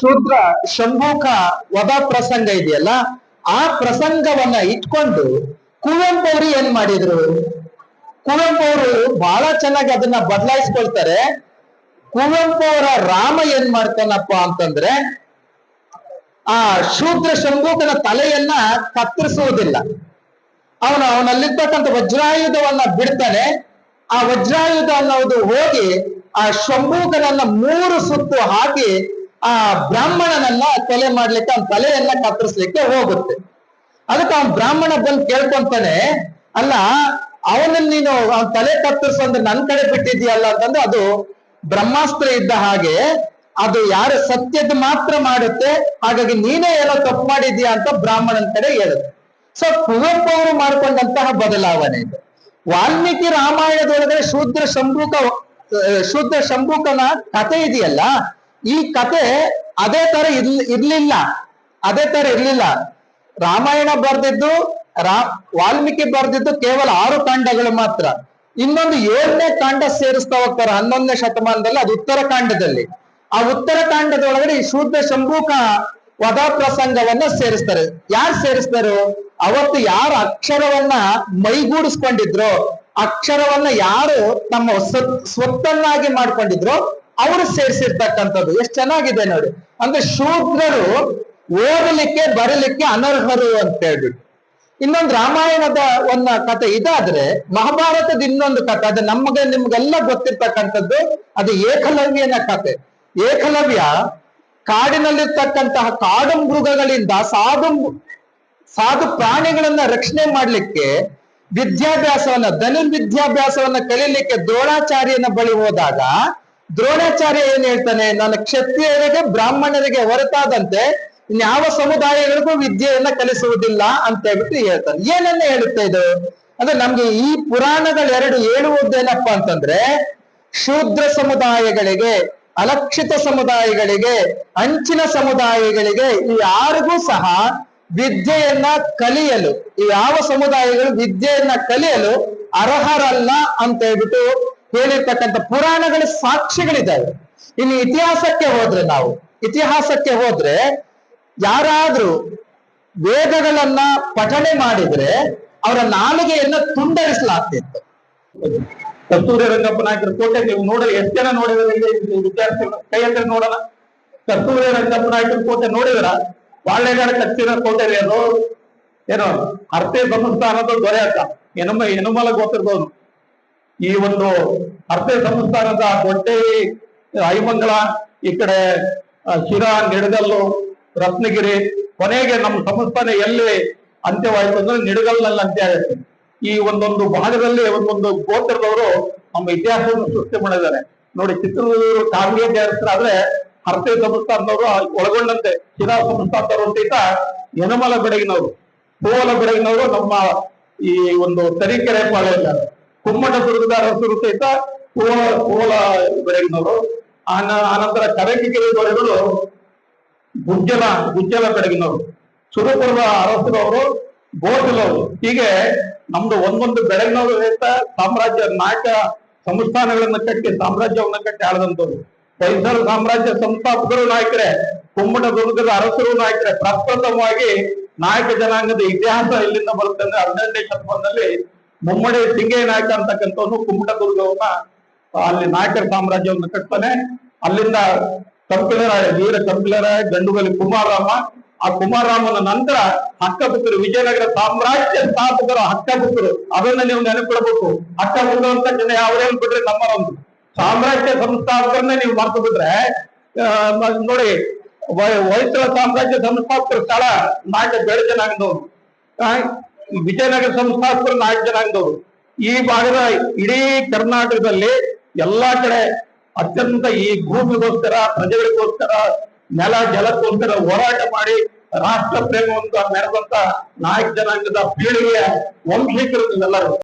ಶೂದ್ರ ಶಂಭೂಕ ವಧ ಪ್ರಸಂಗ ಇದೆಯಲ್ಲ, ಆ ಪ್ರಸಂಗವನ್ನ ಇಟ್ಕೊಂಡು ಕುವೆಂಪು ಅವರು ಏನ್ ಮಾಡಿದ್ರು? ಕುವೆಂಪು ಅವರು ಬಹಳ ಚೆನ್ನಾಗಿ ಅದನ್ನ ಬದಲಾಯಿಸ್ಕೊಳ್ತಾರೆ. ಕುವೆಂಪು ಅವರ ರಾಮ ಏನ್ ಮಾಡ್ತಾನಪ್ಪ ಅಂತಂದ್ರೆ, ಆ ಶೂದ್ರ ಶಂಭೂಕನ ತಲೆಯನ್ನ ಕತ್ತರಿಸುವುದಿಲ್ಲ. ಅವನು ಅವನಲ್ಲಿರ್ತಕ್ಕಂಥ ವಜ್ರಾಯುಧವನ್ನ ಬಿಡ್ತಾನೆ. ಆ ವಜ್ರಾಯುಧ ಅನ್ನೋದು ಹೋಗಿ ಆ ಶಂಭೂಕನನ್ನ ಮೂರು ಸುತ್ತು ಹಾಕಿ ಆ ಬ್ರಾಹ್ಮಣನನ್ನ ಕೊಲೆ ಮಾಡ್ಲಿಕ್ಕೆ ಅವ್ನ ತಲೆಯನ್ನ ಕತ್ತರಿಸ್ಲಿಕ್ಕೆ ಹೋಗುತ್ತೆ. ಅದಕ್ಕೆ ಅವನ್ ಬ್ರಾಹ್ಮಣ ಬಂದು ಕೇಳ್ಕೊಂತಾನೆ, ಅಲ್ಲ, ಅವನನ್ನ ನೀನು ಅವನ್ ತಲೆ ಕತ್ತರಿಸು ಅಂದ್ರೆ ನನ್ ಕಡೆ ಬಿಟ್ಟಿದ್ಯಲ್ಲ ಅಂತಂದ್ರೆ ಅದು ಬ್ರಹ್ಮಾಸ್ತ್ರ ಇದ್ದ ಹಾಗೆ, ಅದು ಯಾರು ಸತ್ಯದ ಮಾತ್ರ ಮಾಡುತ್ತೆ, ಹಾಗಾಗಿ ನೀನೇ ಏನೋ ತಪ್ಪು ಮಾಡಿದ್ಯಾ ಅಂತ ಬ್ರಾಹ್ಮಣನ ಕಡೆ ಹೇಳುತ್ತೆ. ಸೊ ಕುವೆಂಪು ಅವರು ಮಾಡ್ಕೊಂಡಂತಹ ಬದಲಾವಣೆ ಇದು. ವಾಲ್ಮೀಕಿ ರಾಮಾಯಣದೊಳಗಡೆ ಶೂದ್ರ ಶಂಭೂಕ, ಶೂದ್ರ ಶಂಭೂಕನ ಕಥೆ ಇದೆಯಲ್ಲ ಈ ಕತೆ ಅದೇ ತರ ಇರ್ಲಿ, ಇರ್ಲಿಲ್ಲ. ಅದೇ ತರ ಇರ್ಲಿಲ್ಲ. ರಾಮಾಯಣ ಬರ್ದಿದ್ದು, ರಾ, ವಾಲ್ಮೀಕಿ ಬರ್ದಿದ್ದು ಕೇವಲ ಆರು ಕಾಂಡಗಳು ಮಾತ್ರ. ಇನ್ನೊಂದು ಏಳನೇ ಕಾಂಡ ಸೇರಿಸ್ತಾ ಹೋಗ್ತಾರೆ ಹನ್ನೊಂದನೇ ಶತಮಾನದಲ್ಲಿ, ಅದು ಉತ್ತರ ಕಾಂಡದಲ್ಲಿ. ಆ ಉತ್ತರ ಕಾಂಡದೊಳಗಡೆ ಈ ಶೂದ್ರ ಶಂಭೂಕ ವಧ ಪ್ರಸಂಗವನ್ನ ಸೇರಿಸ್ತಾರೆ. ಯಾರು ಸೇರಿಸ್ತಾರೋ? ಅವತ್ತು ಯಾರು ಅಕ್ಷರವನ್ನ ಮೈಗೂಡಿಸ್ಕೊಂಡಿದ್ರು, ಅಕ್ಷರವನ್ನ ಯಾರು ತಮ್ಮ ಸ್ವತ್- ಸ್ವತ್ತನ್ನಾಗಿ ಮಾಡ್ಕೊಂಡಿದ್ರು ಅವರು ಸೇರಿಸಿರ್ತಕ್ಕಂಥದ್ದು. ಎಷ್ಟು ಚೆನ್ನಾಗಿದೆ ನೋಡಿ. ಅಂದ್ರೆ ಶೂದ್ರರು ಓದಲಿಕ್ಕೆ, ಬರಲಿಕ್ಕೆ ಅನರ್ಹರು ಅಂತ ಹೇಳ್ಬಿಟ್ಟು. ಇನ್ನೊಂದು ರಾಮಾಯಣದ ಒಂದು ಕಥೆ ಇದಾದ್ರೆ, ಮಹಾಭಾರತದ ಇನ್ನೊಂದು ಕಥೆ, ಅದು ನಮಗೆ, ನಿಮ್ಗೆಲ್ಲ ಗೊತ್ತಿರ್ತಕ್ಕಂಥದ್ದು, ಅದು ಏಕಲವ್ಯನ ಕಥೆ. ಏಕಲವ್ಯ ಕಾಡಿನಲ್ಲಿರ್ತಕ್ಕಂತಹ ಕಾಡು ಮೃಗಗಳಿಂದ ಸಾಧು ಸಾಧು ಪ್ರಾಣಿಗಳನ್ನ ರಕ್ಷಣೆ ಮಾಡ್ಲಿಕ್ಕೆ ವಿದ್ಯಾಭ್ಯಾಸವನ್ನ, ಧನುರ್ವಿದ್ಯಾಭ್ಯಾಸವನ್ನ ಕಲೀಲಿಕ್ಕೆ ದ್ರೋಣಾಚಾರ್ಯನ ಬಳಿ ಹೋದಾಗ ದ್ರೋಣಾಚಾರ್ಯ ಏನ್ ಹೇಳ್ತಾನೆ, ನನ್ನ ಕ್ಷತ್ರಿಯರಿಗೆ, ಬ್ರಾಹ್ಮಣರಿಗೆ ಹೊರತಾದಂತೆ ಇನ್ಯಾವ ಸಮುದಾಯಗಳಿಗೂ ವಿದ್ಯೆಯನ್ನ ಕಲಿಸುವುದಿಲ್ಲ ಅಂತ ಹೇಳ್ಬಿಟ್ಟು ಹೇಳ್ತಾನೆ. ಏನನ್ನ ಹೇಳುತ್ತೆ ಇದು? ಅಂದ್ರೆ ನಮ್ಗೆ ಈ ಪುರಾಣಗಳೆರಡು ಹೇಳುವುದೇನಪ್ಪಾ ಅಂತಂದ್ರೆ, ಶೂದ್ರ ಸಮುದಾಯಗಳಿಗೆ, ಅಲಕ್ಷಿತ ಸಮುದಾಯಗಳಿಗೆ, ಅಂಚಿನ ಸಮುದಾಯಗಳಿಗೆ ಯಾರಿಗೂ ಸಹ ವಿದ್ಯೆಯನ್ನ ಕಲಿಯಲು ಯಾವ ಸಮುದಾಯಗಳು ವಿದ್ಯೆಯನ್ನ ಕಲಿಯಲು ಅರ್ಹರಲ್ಲ ಅಂತ ಹೇಳ್ಬಿಟ್ಟು ಹೇಳಿರ್ತಕ್ಕಂಥ ಪುರಾಣಗಳ ಸಾಕ್ಷಿಗಳಿದ್ದಾವೆ. ಇನ್ನು ಇತಿಹಾಸಕ್ಕೆ ಹೋದ್ರೆ ನಾವು, ಇತಿಹಾಸಕ್ಕೆ ಹೋದ್ರೆ ಯಾರಾದ್ರೂ ವೇದಗಳನ್ನ ಪಠಣೆ ಮಾಡಿದ್ರೆ ಅವರ ನಾಲಿಗೆಯನ್ನ ತುಂಡರಿಸಲಾಗ್ತಿತ್ತು. ಕಸ್ತೂರಿ ರಂಗಪ್ಪ ನಾಯಕರ ಕೋಟೆ ನೀವು ನೋಡಲು, ಎಷ್ಟು ಜನ ನೋಡಿದ್ರೆ ವಿದ್ಯಾರ್ಥಿಗಳು? ಕೈ ಹತ್ರ ನೋಡೋಣ. ಕಸ್ತೂರಿ ರಂಗಪ್ಪ ನಾಯಕರ ಕೋಟೆ ನೋಡಿದ್ರ? ಬಾಳೆಗಾಡ ಕಚ್ಚಿನ ಕೋಟೆ ಏನೋ ಏನೋ ಅರ್ತೆ ಸಂಸ್ಥಾನದ ದೊರೆಯತ್ತ ಎನುಮ ಎನುಮಲ ಗೊತ್ತಿರ್ಬೋದು ಈ ಒಂದು ಅರ್ತೆ ಸಂಸ್ಥಾನದ ದೊಡ್ಡ ಐಮಂಗಲ ಈ ಕಡೆ ಶಿರಾ, ನಿಡಗಲ್ಲು, ರತ್ನಗಿರಿ ಕೊನೆಗೆ ನಮ್ಮ ಸಂಸ್ಥಾನ ಎಲ್ಲಿ ಅಂತ್ಯವಾಯಿತು ಅಂದ್ರೆ ನಿಡಗಲ್ನಲ್ಲಿ ಅಂತ್ಯ ಆಗುತ್ತೆ. ಈ ಒಂದೊಂದು ಭಾಗದಲ್ಲಿ ಒಂದೊಂದು ಗೋತ್ರದವರು ನಮ್ಮ ಇತಿಹಾಸವನ್ನು ಸೃಷ್ಟಿ ಮಾಡಿದ್ದಾರೆ. ನೋಡಿ, ಚಿತ್ರದುರ್ಗ ಕಾಂಗ್ರೆಸ್ ಆದ್ರೆ ಹರ್ತೆ ಸಂಸ್ಥಾನದವರು ಒಳಗೊಂಡಂತೆ. ಶಿರಾ ಸಂಸ್ಥಾನದವರು ಅಂತ ಯನಮಲ ಬೆಡಗಿನವರು, ಕೋಲ ಬೆಡಗಿನವರು ನಮ್ಮ ಈ ಒಂದು ತರೀಕೆರೆ ಪಾಳ್ಯ ಕುಮ್ಮಟ ದುರ್ಗದ ಅರಸರು ಸಹಿತ ಕೋಲ ಕೋಲ ಬೆಳಗಿನವರು. ಆನ ಆನಂತರ ಕರಕಿಗಿರಿ ದೊರೆಗಳು ಗುಜ್ಜಲ ಗುಜ್ಜಲ ಬೆಡಗಿನವರು ಸುರಪುರದ ಅರಸರವರು ಗೋಟಿಲವರು ಹೀಗೆ ನಮ್ದು ಒಂದೊಂದು ಬೆಳಗಿನವರು ಸಹಿತ ಸಾಮ್ರಾಜ್ಯ ನಾಯಕ ಸಂಸ್ಥಾನಗಳನ್ನ ಕಟ್ಟಿ ಸಾಮ್ರಾಜ್ಯವನ್ನ ಕಟ್ಟಿ ಆಳದಂತವ್ರು ಹೊಯ್ಸಳ ಸಾಮ್ರಾಜ್ಯ ಸಂಸ್ಥಾಪಕರು ನಾಯಕರೇ, ಕುಮ್ಮಟ ದುರ್ಗದ ಅರಸರು ನಾಯಕರೇ, ಪ್ರಪ್ರಥಮವಾಗಿ ನಾಯಕ ಜನಾಂಗದ ಇತಿಹಾಸ ಇಲ್ಲಿಂದ ಬರುತ್ತೆ ಅಂದ್ರೆ ಹದಿನೆಂಟನೇ ಶತಮಾನದಲ್ಲಿ ಮುಮ್ಮಡಿ ಸಿಂಗೇ ನಾಯಕ ಅಂತಕ್ಕಂಥವನು ಕುಮ್ಮಟ ದುರ್ಗವನ್ನ ಅಲ್ಲಿ ನಾಯಕರ ಸಾಮ್ರಾಜ್ಯವನ್ನು ಕಟ್ತಾನೆ. ಅಲ್ಲಿಂದ ಕಂಪಿಳರಾಯ ವೀರ ಕಂಪಿಳರಾಯ ಗಂಡುಗಲಿ ಕುಮಾರರಾಮ. ಆ ಕುಮಾರರಾಮನ ನಂತರ ಹಕ್ಕಪುಕ್ಕರು ವಿಜಯನಗರ ಸಾಮ್ರಾಜ್ಯ ಸ್ಥಾಪಕರು ಹಕ್ಕಪುಕ್ಕರು ಅದನ್ನ ನೀವು ನೆನಪಿಡಬೇಕು. ಹಕ್ಕಪುತ್ರ ಅಂತ ಜನ ಅವ್ರೇನ್ ಬಿಟ್ರೆ ನಮ್ಮರೊಂದು ಸಾಮ್ರಾಜ್ಯ ಸಂಸ್ಥಾಪಕರನ್ನ ನೀವು ಮರ್ತು ಬಿಟ್ರೆ ನೋಡಿ ವೈ- ಹೊಯ್ಸಳ ಸಾಮ್ರಾಜ್ಯ ಸಂಸ್ಥಾಪಕರ ಸ್ಥಳ ನಾಯಕ ಬೆಳೆ ಜನಾಂಗದವರು ಆ, ಈ ವಿಜಯನಗರ ಸಂಸ್ಥಾಪಕರು ನಾಯಕ ಜನಾಂಗದವರು, ಈ ಭಾಗದ ಇಡೀ ಕರ್ನಾಟಕದಲ್ಲಿ ಎಲ್ಲಾ ಕಡೆ ಅತ್ಯಂತ ಈ ಭೂಮಿಗೋಸ್ಕರ, ಪ್ರಜೆಗಳಿಗೋಸ್ಕರ, ನೆಲ ಜಲಕ್ಕೋಸ್ಕರ ಹೋರಾಟ ಮಾಡಿ ರಾಷ್ಟ್ರ ಪ್ರೇಮವನ್ನು ಮೆರೆದಂತ ನಾಯಕ ಜನಾಂಗದ ಪೀಳಿಗೆಯ ವಂಶಿಕರು ಎಲ್ಲರೂ